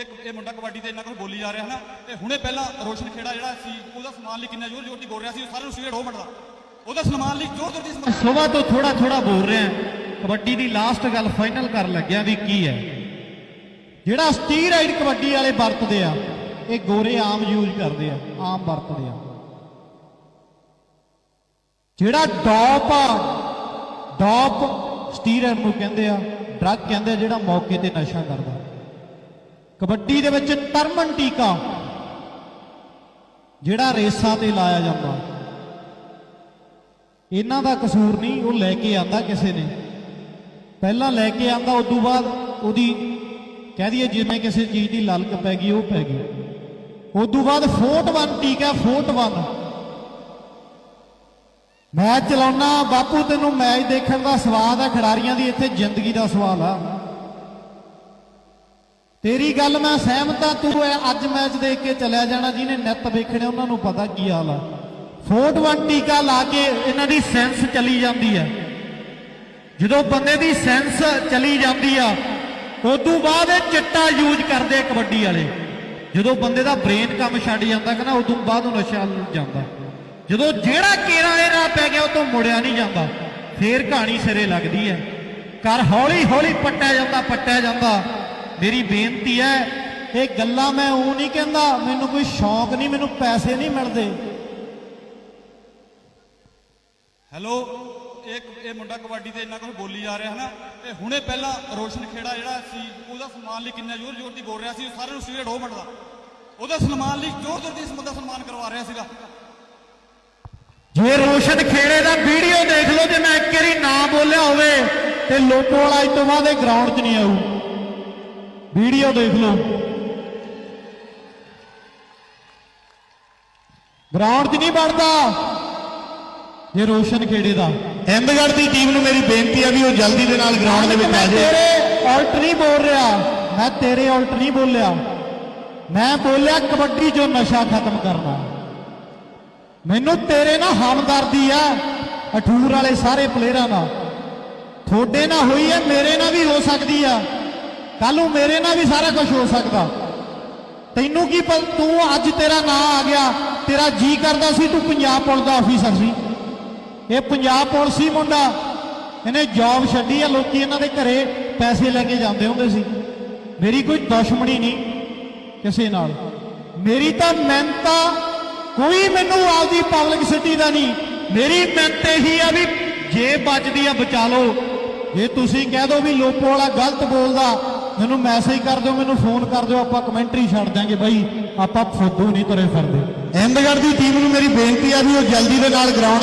ਇੱਕ ਇਹ ਮੁੰਡਾ ਕਬੱਡੀ ਤੇ ਇੰਨਾ ਕੁਝ ਬੋਲੀ ਜਾ ਰਿਹਾ ਹੈ ਨਾ ਤੇ ਹੁਣੇ ਪਹਿਲਾਂ ਰੋਸ਼ਨ ਖੇੜਾ ਜਿਹੜਾ ਸੀ, ਉਹਦਾ ਸਨਮਾਨ ਲਈ ਕਿੰਨਾ ਜ਼ੋਰ ਜ਼ੋਰ ਦੀ ਬੋਲ ਰਿਹਾ ਸੀ, ਉਹ ਸਾਰਿਆਂ ਨੂੰ ਸਟੇਟ ਹੋ ਮੰਡਦਾ ਉਹਦਾ ਸਨਮਾਨ ਲਈ ਜ਼ੋਰ ਜ਼ੋਰ ਦੀ ਸਨਮਾਨ। ਤੋਂ ਥੋੜਾ ਥੋੜਾ ਬੋਲ ਰਿਹਾ ਕਬੱਡੀ ਦੀ ਲਾਸਟ ਗੱਲ ਫਾਈਨਲ ਕਰਨ ਲੱਗਿਆ ਵੀ ਕੀ ਹੈ। ਜਿਹੜਾ ਸਟੀਰਾਇਡ ਕਬੱਡੀ ਵਾਲੇ ਵਰਤਦੇ ਆ, ਇਹ ਗੋਰੇ ਆਮ ਯੂਜ਼ ਕਰਦੇ ਆ, ਆਮ ਵਰਤਦੇ ਆ। ਜਿਹੜਾ ਡੋਪ ਆ, ਡੋਪ ਸਟੀਰਾਇਡ ਨੂੰ ਕਹਿੰਦੇ ਆ, ਡਰੱਗ ਕਹਿੰਦੇ ਆ, ਜਿਹੜਾ ਮੌਕੇ ਤੇ ਨਸ਼ਾ ਕਰਦਾ। ਕਬੱਡੀ ਦੇ ਵਿੱਚ ਟਰਮਨ ਟੀਕਾ, ਜਿਹੜਾ ਰੇਸਾਂ ਤੇ ਲਾਇਆ ਜਾਂਦਾ। ਇਹਨਾਂ ਦਾ ਕਸੂਰ ਨਹੀਂ, ਉਹ ਲੈ ਕੇ ਆਂਦਾ ਕਿਸੇ ਨੇ। ਪਹਿਲਾਂ ਲੈ ਕੇ ਆਂਦਾ ਉਸ ਤੋਂ ਬਾਅਦ ਉਹਦੀ ਕਹਿ ਦਈਏ ਜਿਵੇਂ ਕਿਸੇ ਚੀਜ਼ ਦੀ ਲਲਕ ਪੈ ਗਈ, ਉਹ ਪੈ ਗਈ। ਉਸ ਤੋਂ ਬਾਅਦ ਫੋਟ 1 ਟੀਕਾ ਫੋਰਟ 1 ਮੈਚ ਚਲਾਉਣਾ, ਬਾਪੂ ਤੈਨੂੰ ਮੈਚ ਦੇਖਣ ਦਾ ਸਵਾਦ ਆ ਖਿਡਾਰੀਆਂ ਦੀ ਇੱਥੇ ਜ਼ਿੰਦਗੀ ਦਾ ਸਵਾਲ ਆ। ਤੇਰੀ ਗੱਲ ਮੈਂ ਸਹਿਮਤ ਆ, ਤੂੰ ਅੱਜ ਮੈਚ ਦੇਖ ਕੇ ਚਲਿਆ ਜਾਣਾ, ਜਿਹਨੇ ਨਿੱਤ ਵੇਖਣੇ, ਉਹਨਾਂ ਨੂੰ ਪਤਾ ਕੀ ਹਾਲ ਆ। ਫੋਰਟ 1 ਟੀਕਾ ਲਾ ਕੇ ਇਹਨਾਂ ਦੀ ਸੈਂਸ ਚਲੀ ਜਾਂਦੀ ਆ। ਜਦੋਂ ਬੰਦੇ ਦੀ ਸੈਂਸ ਚਲੀ ਜਾਂਦੀ ਆ, ਉਦੋਂ ਬਾਅਦ ਇਹ ਚਿੱਟਾ ਯੂਜ਼ ਕਰਦੇ ਆ ਕਬੱਡੀ ਵਾਲੇ। ਜਦੋਂ ਬੰਦੇ ਦਾ ਬ੍ਰੇਨ ਕੰਮ ਛੱਡ ਜਾਂਦਾ ਕਹਿੰਦਾ ਨਾ, ਉਦੋਂ ਬਾਅਦ ਉਹ ਨਸ਼ਾ ਜਾਂਦਾ। ਜਦੋਂ ਜਿਹੜਾ ਕੇਰਾ ਇਹ ਰਾਹ ਪੈ ਗਿਆ ਉਹ ਤੋਂ ਮੁੜਿਆ ਨਹੀਂ ਜਾਂਦਾ। ਫੇਰ ਕਹਾਣੀ ਸਿਰੇ ਲੱਗਦੀ ਹੈ ਕਰ ਹੌਲੀ ਹੌਲੀ ਪੱਟਿਆ ਜਾਂਦਾ ਪੱਟਿਆ ਜਾਂਦਾ। ਮੇਰੀ ਬੇਨਤੀ ਹੈ ਇਹ ਗੱਲਾਂ ਮੈਂ ਉਹ ਨਹੀਂ ਕਹਿੰਦਾ ਮੈਨੂੰ ਕੋਈ ਸ਼ੌਂਕ ਨਹੀਂ ਮੈਨੂੰ ਪੈਸੇ ਨਹੀਂ ਮਿਲਦੇ। ਹੈਲੋ ਇੱਕ ਇਹ ਮੁੰਡਾ ਕਬੱਡੀ ਤੇ ਇੰਨਾ ਕੁਝ ਬੋਲੀ ਜਾ ਰਿਹਾ ਹੈ ਨਾ ਤੇ ਹੁਣੇ ਪਹਿਲਾਂ ਰੋਸ਼ਨ ਖੇੜਾ ਜਿਹੜਾ ਸੀ ਉਹਦਾ ਸਨਮਾਨ ਲਈ ਕਿੰਨਾ ਜ਼ੋਰ ਜ਼ੋਰ ਦੀ ਬੋਲ ਰਿਹਾ ਸੀ ਉਹ ਸਾਰਿਆਂ ਨੂੰ ਸਟੇਟ ਹੋ ਮੰਡਦਾ। ਉਹਦਾ ਸਨਮਾਨ ਲਈ ਜ਼ੋਰ ਜ਼ੋਰ ਦੀ ਇਸ ਬੰਦਾ ਸਨਮਾਨ ਕਰਵਾ ਰਿਹਾ ਸੀਗਾ। ਜੇ ਰੋਸ਼ਨ ਖੇੜੇ ਦਾ ਵੀਡੀਓ ਦੇਖ ਲਓ ਜੇ ਮੈਂ ਇੱਕ ਵਾਰੀ ਨਾ ਬੋਲਿਆ ਹੋਵੇ ਤੇ ਲੋਕੋ ਵਾਲਾ ਅੱਜ ਤੋਂ ਬਾਅਦ ਇਹ ਗਰਾਊਂਡ 'ਚ ਨਹੀਂ ਆਊ। ਵੀਡੀਓ ਦੇਖ ਲਓ। ਗਰਾਊਂਡ 'ਚ ਨਹੀਂ ਵੜਦਾ ਜੇ ਰੋਸ਼ਨ ਖੇੜੇ ਦਾ। ਅਹਿਮਦਗੜ੍ਹ ਦੀ ਟੀਮ ਨੂੰ ਮੇਰੀ ਬੇਨਤੀ ਹੈ ਵੀ ਉਹ ਜਲਦੀ ਦੇ ਨਾਲ ਗਰਾਊਂਡ ਦੇ ਵਿੱਚ ਆ ਜਾਏ। ਤੇਰੇ ਉਲਟ ਨਹੀਂ ਬੋਲ ਰਿਹਾ। ਮੈਂ ਤੇਰੇ ਉਲਟ ਨਹੀਂ ਬੋਲਿਆ। ਮੈਂ ਬੋਲਿਆ ਕਬੱਡੀ 'ਚੋਂ ਨਸ਼ਾ ਖਤਮ ਕਰਨਾ। ਮੈਨੂੰ ਤੇਰੇ ਨਾਲ ਹਮਦਰਦੀ ਆ ਅਠੂਰ ਵਾਲੇ ਸਾਰੇ ਪਲੇਅਰਾਂ ਨਾਲ। ਤੁਹਾਡੇ ਨਾਲ ਹੋਈ ਹੈ ਮੇਰੇ ਨਾਲ ਵੀ ਹੋ ਸਕਦੀ ਆ। ਕੱਲ ਨੂੰ ਮੇਰੇ ਨਾਲ ਵੀ ਸਾਰਾ ਕੁਝ ਹੋ ਸਕਦਾ। ਤੈਨੂੰ ਕੀ ਪ- ਤੂੰ ਅੱਜ ਤੇਰਾ ਨਾਂ ਆ ਗਿਆ, ਤੇਰਾ ਜੀ ਕਰਦਾ ਸੀ, ਤੂੰ ਪੰਜਾਬ ਪੁਲਿਸ ਦਾ ਆਫੀਸਰ ਸੀ। ਇਹ ਪੰਜਾਬ ਪੁਲਿਸ ਹੀ ਮੁੰਡਾ। ਇਹਨੇ ਜੌਬ ਛੱਡੀ ਆ, ਲੋਕੀ ਇਹਨਾਂ ਦੇ ਘਰੇ ਪੈਸੇ ਲੈ ਕੇ ਜਾਂਦੇ ਹੁੰਦੇ ਸੀ। ਮੇਰੀ ਕੋਈ ਦੁਸ਼ਮਣੀ ਨਹੀਂ ਕਿਸੇ ਨਾਲ। ਮੇਰੀ ਤਾਂ ਮਿਹਨਤ ਆ, ਕੋਈ ਮੈਨੂੰ ਆਪਦੀ ਪਬਲਿਕ ਸਿਟੀ ਦਾ ਨਹੀਂ। ਮੇਰੀ ਮਿਹਨਤ ਇਹੀ ਆ ਵੀ ਜੇ ਬਚਦੀ ਆ, ਬਚਾ ਲਓ। ਜੇ ਤੁਸੀਂ ਕਹਿ ਦੋ ਵੀ ਲੋਪੋ ਵਾਲਾ ਗਲਤ ਬੋਲਦਾ ਮੈਨੂੰ ਮੈਸੇਜ ਕਰ ਦਿਓ, ਮੈਨੂੰ ਫੋਨ ਕਰ ਦਿਓ, ਆਪਾਂ ਕਮੈਂਟਰੀ ਛੱਡ ਦਾਂਗੇ ਬਾਈ। ਆਪਾਂ ਫੋਦੂ ਨਹੀਂ ਤੁਰੇ ਫਿਰਦੇ। ਅਹਿਮਦਗੜ੍ਹ ਦੀ ਟੀਮ ਨੂੰ ਮੇਰੀ ਬੇਨਤੀ ਆ ਵੀ ਉਹ ਜਲਦੀ ਦੇ ਨਾਲ ਗਰਾਊਂਡ